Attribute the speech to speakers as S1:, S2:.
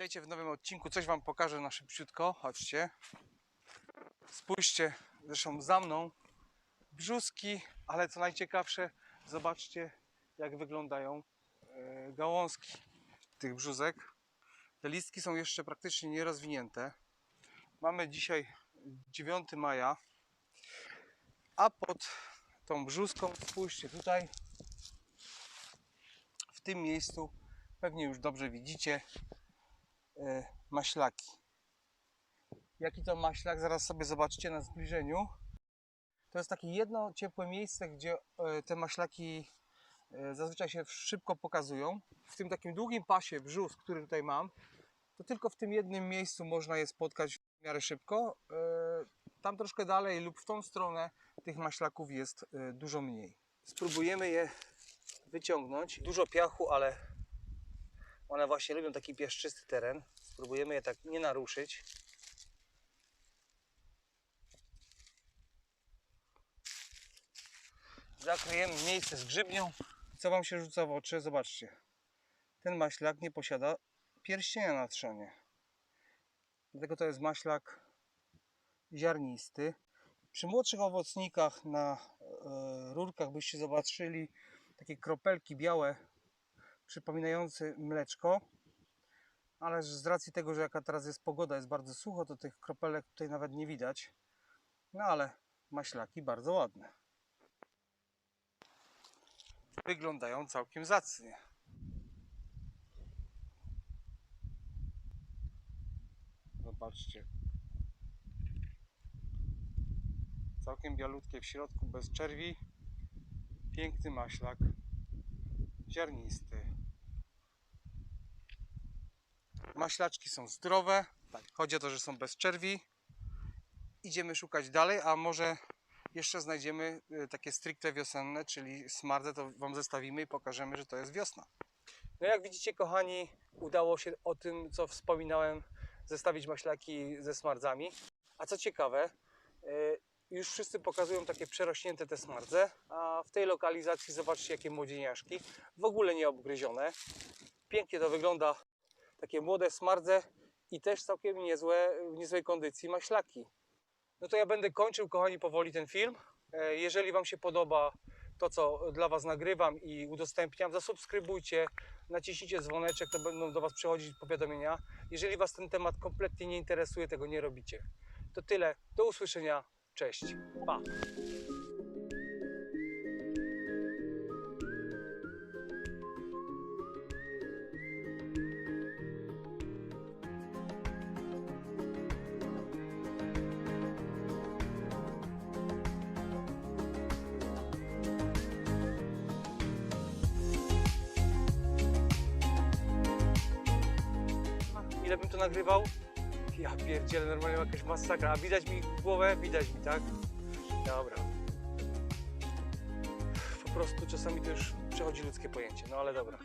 S1: Witajcie w nowym odcinku. Coś Wam pokażę na szybciutko. Chodźcie. Spójrzcie, zresztą za mną brzuski, ale co najciekawsze, zobaczcie jak wyglądają e, gałązki tych brzuzek. Te listki są jeszcze praktycznie nierozwinięte. Mamy dzisiaj 9 maja, a pod tą brzuską, spójrzcie tutaj, w tym miejscu, pewnie już dobrze widzicie, maślaki. Jaki to maślak? Zaraz sobie zobaczycie na zbliżeniu. To jest takie jedno ciepłe miejsce, gdzie e, te maślaki e, zazwyczaj się szybko pokazują. W tym takim długim pasie brzus, który tutaj mam, to tylko w tym jednym miejscu można je spotkać w miarę szybko. E, Tam troszkę dalej lub w tą stronę tych maślaków jest e, dużo mniej. Spróbujemy je wyciągnąć. Dużo piachu, ale one właśnie lubią taki piaszczysty teren. Spróbujemy je tak nie naruszyć. Zakryjemy miejsce z grzybnią. Co Wam się rzuca w oczy? Zobaczcie. Ten maślak nie posiada pierścienia na trzonie. Dlatego to jest maślak ziarnisty. Przy młodszych owocnikach na e, rurkach byście zobaczyli takie kropelki białe przypominające mleczko. Ale z racji tego, że jaka teraz jest pogoda, jest bardzo sucho, to tych kropelek tutaj nawet nie widać. No ale maślaki bardzo ładne. Wyglądają całkiem zacnie. Zobaczcie. Całkiem bialutkie w środku, bez czerwi. Piękny maślak. Ziarnisty. Maślaczki są zdrowe. Tak, chodzi o to, że są bez czerwi. Idziemy szukać dalej, a może jeszcze znajdziemy y, takie stricte wiosenne, czyli smardę, to Wam zestawimy i pokażemy, że to jest wiosna. No jak widzicie, kochani, udało się o tym, co wspominałem, zestawić maślaki ze smardzami. A co ciekawe, y, już wszyscy pokazują takie przerośnięte te smardze, a w tej lokalizacji zobaczcie jakie młodzieniaszki, w ogóle nie obgryzione. Pięknie to wygląda, takie młode smardze i też całkiem niezłe, w niezłej kondycji maślaki. No to ja będę kończył, kochani, powoli ten film. E, Jeżeli Wam się podoba to, co dla Was nagrywam i udostępniam, zasubskrybujcie, naciśnijcie dzwoneczek, to będą do Was przychodzić powiadomienia. Jeżeli Was ten temat kompletnie nie interesuje, tego nie robicie. To tyle. Do usłyszenia. Cześć. Pa. Ile bym to nagrywał? Ja pierdzielę, normalnie jakaś masakra. A widać mi głowę? Widać mi, tak? Dobra. Po prostu czasami to już przechodzi ludzkie pojęcie, no ale dobra.